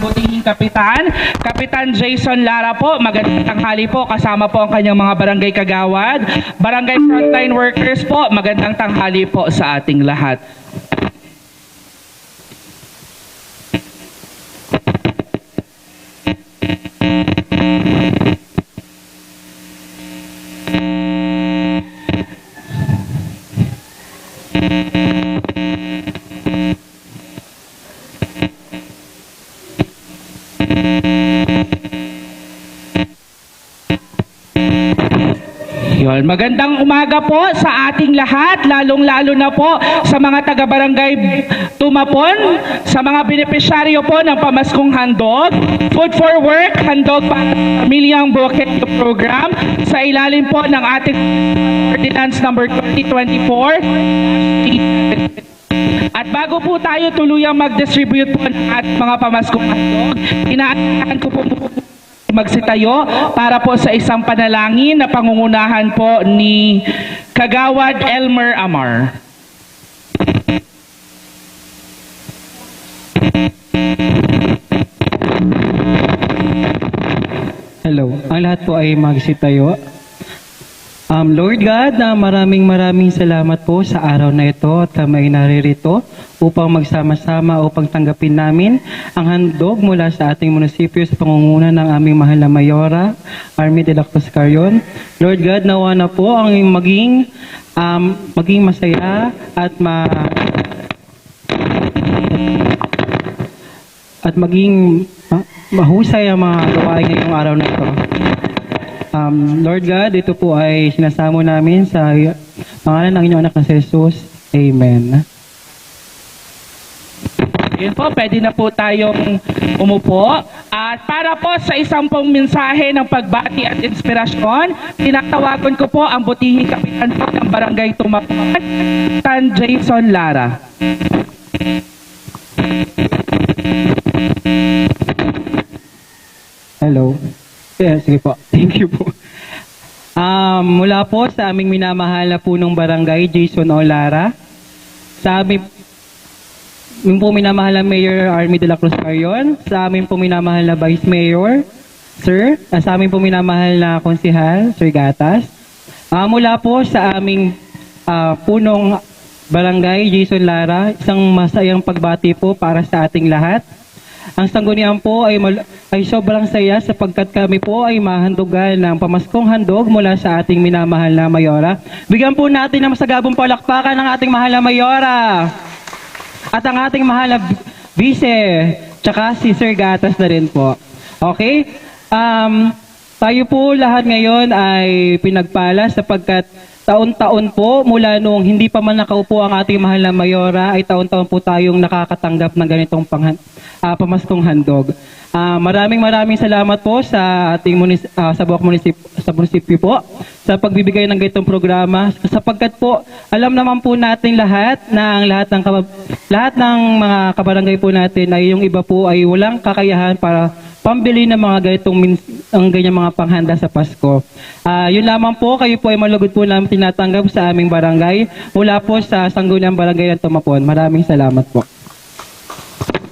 butihing kapitan. Kapitan Jason Lara po, magandang tanghali po. Kasama po ang kanyang mga barangay kagawad. Barangay frontline workers po, magandang tanghali po sa ating lahat. Yun. Magandang umaga po sa ating lahat, lalong-lalo na po sa mga taga-barangay Tumapon, sa mga benepisyaryo po ng Pamaskong Handog, Food for Work, Handog para sa Pamilyang Bukit Program, sa ilalim po ng ating Ordinance number 2024. At bago po tayo tuluyang mag-distribute po ng ating mga pamaskong handog, inaasahan ko po magsitayo para po sa isang panalangin na pangungunahan po ni Kagawad Elmer Amar. Hello. Ang lahat po ay magsitayo. Um, Lord God, na maraming maraming salamat po sa araw na ito at kami naririto upang magsama-sama upang tanggapin namin ang handog mula sa ating munisipyo sa pangunguna ng aming mahal na Mayora, Army de la Cruz Carrion. Lord God, nawa na po ang maging um, maging masaya at ma at maging ah, mahusay ang mga gawain ngayong araw na ito. Um, Lord God, ito po ay sinasamo namin sa pangalan ng inyong anak na si Jesus. Amen. Yun po, pwede na po tayong umupo. At para po sa isang pong mensahe ng pagbati at inspirasyon, tinatawagan ko po ang butihing kapitan po ng Barangay Tumapan, Tan Jason Lara. Yeah, sige po. Thank you po. Um, mula po sa aming minamahal na punong barangay, Jason Olara. Sa aming yung po minamahal na Mayor Army de la Cruz Carrion. Sa aming po minamahal na Vice Mayor, Sir. Ah, Sa aming po minamahal na Konsihal, Sir Gatas. Ah, mula po sa aming ah, punong barangay, Jason Lara, isang masayang pagbati po para sa ating lahat. Ang sanggunian po ay, ay sobrang saya sapagkat kami po ay mahandugan ng pamaskong handog mula sa ating minamahal na Mayora. Bigyan po natin ng masagabong palakpakan ng ating mahal na Mayora. At ang ating mahal na vice, tsaka si Sir Gatas na rin po. Okay? Um, tayo po lahat ngayon ay pinagpala sapagkat taon-taon po mula nung hindi pa man nakaupo ang ating mahal na Mayora ay taon-taon po tayong nakakatanggap ng ganitong panghan, ah, pamaskong handog. Ah, maraming maraming salamat po sa ating munis, ah, sa buwak munisip, sa munisipyo po sa pagbibigay ng ganitong programa sapagkat po alam naman po natin lahat na ang lahat ng lahat ng mga kabarangay po natin ay yung iba po ay walang kakayahan para pambili ng mga ganitong min- ang ganyang mga panghanda sa Pasko. Ah, yun lamang po, kayo po ay malugod po namin tinatanggap sa aming barangay mula po sa Sangguniang Barangay ng Tumapon. Maraming salamat po.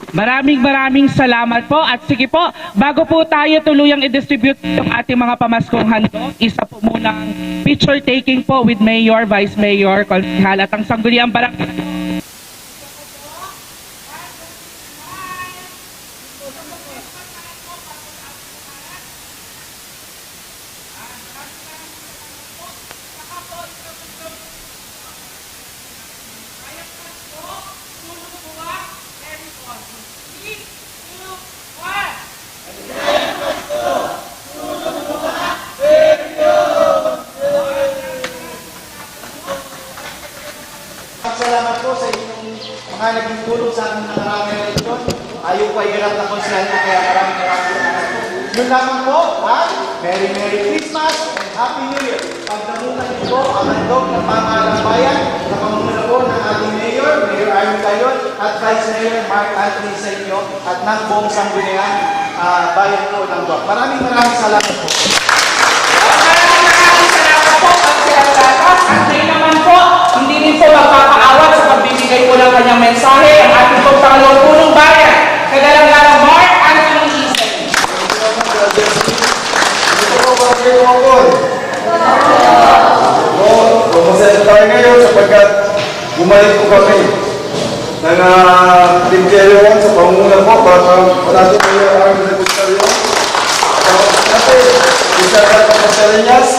Maraming maraming salamat po. At sige po, bago po tayo tuluyang i-distribute yung ating mga pamaskong handog, isa po muna ang picture taking po with Mayor, Vice Mayor, Konsihal at ang sangguniang barangay. Salamat po sa inyong mga naging tulong sa amin nakarami na ito. Ayaw po ay ganap na konsyal na kaya maraming maraming salamat po. Yun lamang po, ha? Merry Merry Christmas and Happy New Year. Pagdamutan niyo po ang handog ng pamahalang bayan sa pamumuno po ng ating Mayor, Mayor Armin Cayon, at Vice Mayor Mark Anthony sa inyo at ng buong sangguniang ah, bayan po ng Buwak. Maraming maraming salamat po. Maraming maraming salamat po at sila lakas. At naman po, hindi rin po magpapaawat sa pagbibigay po ng kanyang mensahe ang ating pong Panginoon Punong Bayan. Kagalang-galang Mark Anthony ngayon sapagkat bumalik po kami ng uh, Team Kelly sa pangunguna po para sa natin po yung aming nagustaryo. Natin, isa ka pa sa Linyas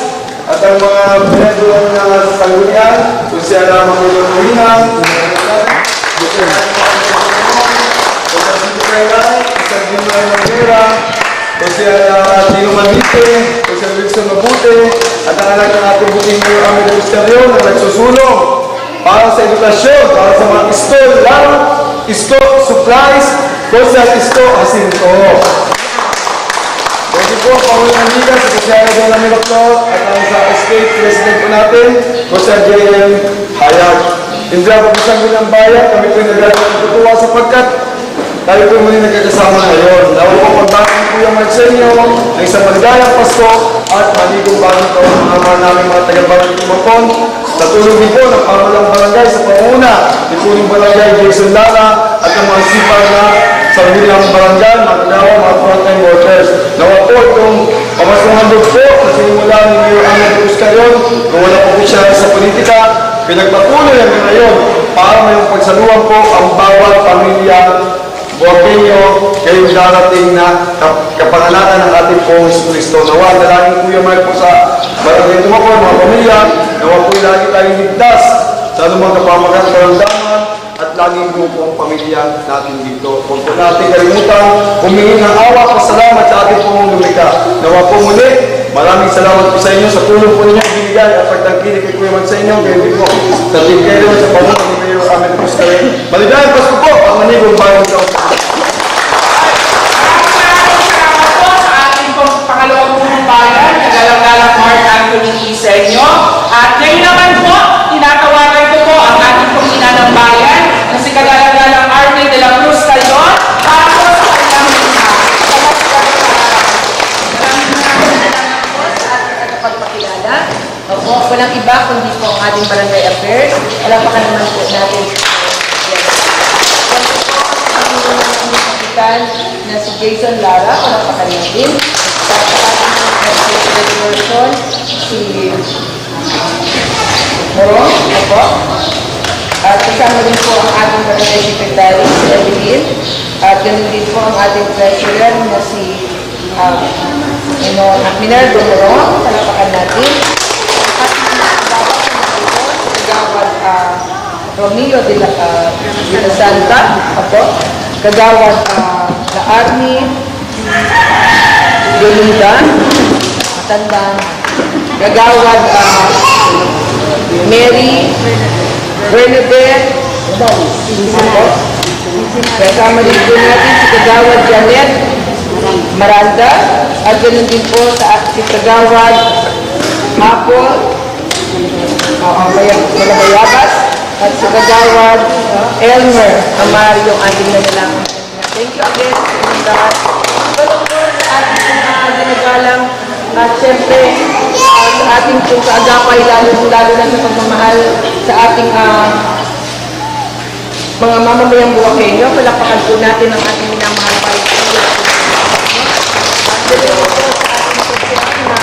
at ang mga pinado ng uh, sanggunian, kung siya na Ginoy Manguera, kung siya na Tino Manite, kung siya Wilson Mabuti, at ang anak ng ating buking mayor Amir Bustaryo na nagsusulong para sa edukasyon, para sa mga store lang, store supplies, kung siya store asinto. Thank you po, Pangulong Liga, sa Kusyana Dona Miraclot, at ang sa State President po natin, Kusa J.M. Hayag. Hindi ako isang bilang bayan, kami po yung nagagawa ng tutuwa sapagkat tayo po muli nagkakasama ngayon. Nawa po pagbakan po yung Marsenyo, ang isang maligayang Pasko, at maligong bagong taon ng mga namin mga taga-barang Tumapon. Sa tulong din po ng pamalang barangay sa panguna, ni Puning Barangay Jason Lara, at ang mga sipag na sa bilang barangay, mga tinawa, mga frontline workers. Nawa po itong pamasong handog po na sinimula ni Mayor Ahmed Buscarion, kung wala po po siya sa politika, pinagpatuloy hanggang ngayon para may pagsaluhan po ang bawat pamilya Buwakenyo, kayong darating na kap- kapanganakan ng ating pong Isu Kristo. Nawa, dalangin po yung mga po sa barangay tumapon, mga pamilya, nawa po lagi tayong ligtas sa anumang kapamakan karamdaman at laging po po ang pamilya natin dito. Huwag po natin kalimutan, humingi ng awa, pasalamat sa ating pong lumika. Nawa po muli, maraming salamat po sa inyo sa tulong po ninyo binigay at pagtangkilik kay Kuya Man sa inyo, gayon po sa Team Kayo sa pamunan ni Mayor Ahmed Buscarin. Maligayang Pasko po ang manigong sa bayan, Mark Anthony Isenyo. At ngayon naman po, tinatawagan ko po ang ating pong ina ng bayan na si kagalang-galang Arne de la Cruz Calon para po sa kanyang ina. Maraming maraming salamat po sa ating tagapagpakilala. Opo, walang iba kundi po ang ating barangay affairs. Wala pa ka naman po natin. Yes. Yan po po ang panginoon ng aming kapitan na si Jason Lara. Wala pa ka natin. At sa ating executive person, si Morong. Opo. At kasama din po ang ating barangay secretary, si Evelyn. At ganun din po ang ating treasurer na si um, ano, Minerva Morong. Talapakan natin. Mga kagawad uh, Romeo de la, uh, de la Santa. Apo. Kagawad uh, La Army. Belinda. Matandang. Kagawad uh, Mary Bernadette Apo. Kasama din po natin si Kagawad Janet Maranda at ganoon din po sa si Kagawad Apple uh, Malabayabas at si Kagawad Elmer Amari yung ating nanalangin. Thank you again and God. Pero po sa ating uh, ginagalang at syempre uh, sa ating pong kaagapay lalo lalo na sa pagmamahal sa ating uh, mga mamamayang buwakenyo, palakpakan po natin ang ating minamahal pa rin. At dito po sa ating sosyan na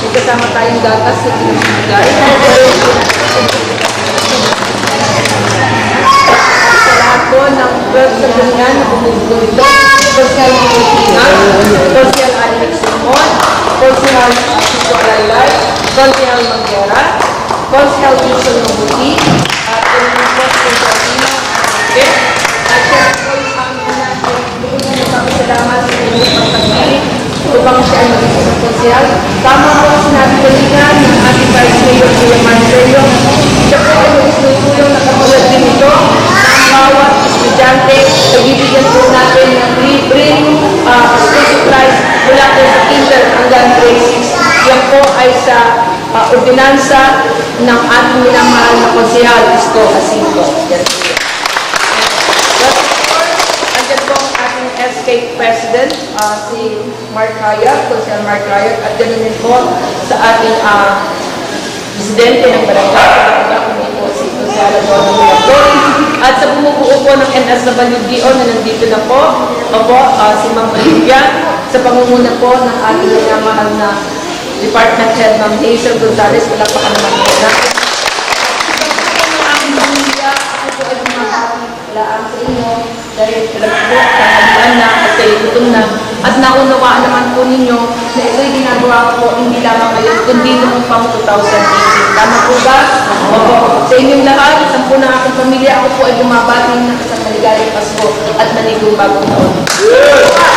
may kasama tayong gatas sa pinagsigay. Sa lahat po ng 12 sa ganyan na bumubuo ito, Social Mutingan, Social Alex Simon, Social Asito Alaylay, Social Manguera, Social Wilson Mabuti, at ganun po Okay? At siya po yung aming natin, bigyan niyo kami salamat sa inyong pagtanggilik upang siya ay maging isang konsyal. Tama po ang sinabi kanina ng ating Vice Mayor po ay magsusulong na katulad din ito na ang natin ng libreng uh, school supplies mula po sa kinder hanggang grade 6. Yan po ay sa ordinansa ng ating minamahal na konsyal, Isko Jacinto. Yan po State President, uh, si Mark Hayat, Consul Mark Hayat, at ganun din po sa ating uh, Presidente ng Barangay, kundi po si Consul Eduardo at sa bumubuo po ng NSWDO na nandito na po, opo, uh, si Ma'am Olivia, sa pangunguna po ng ating mga mahal na Department Head, Ma'am Hazel Gonzalez, wala pa ka naman muna. Laang sa inyo dahil pinagpulot ka ng na gutom na. At naunawaan naman po ninyo na ito'y ginagawa ko hindi lamang ngayon, kundi noong pang 2018. Tama po ba? Opo. Sa inyong lahat, isang po ng aking pamilya, ako po ay bumabati ng isang maligayang Pasko at manigong bagong taon. Merry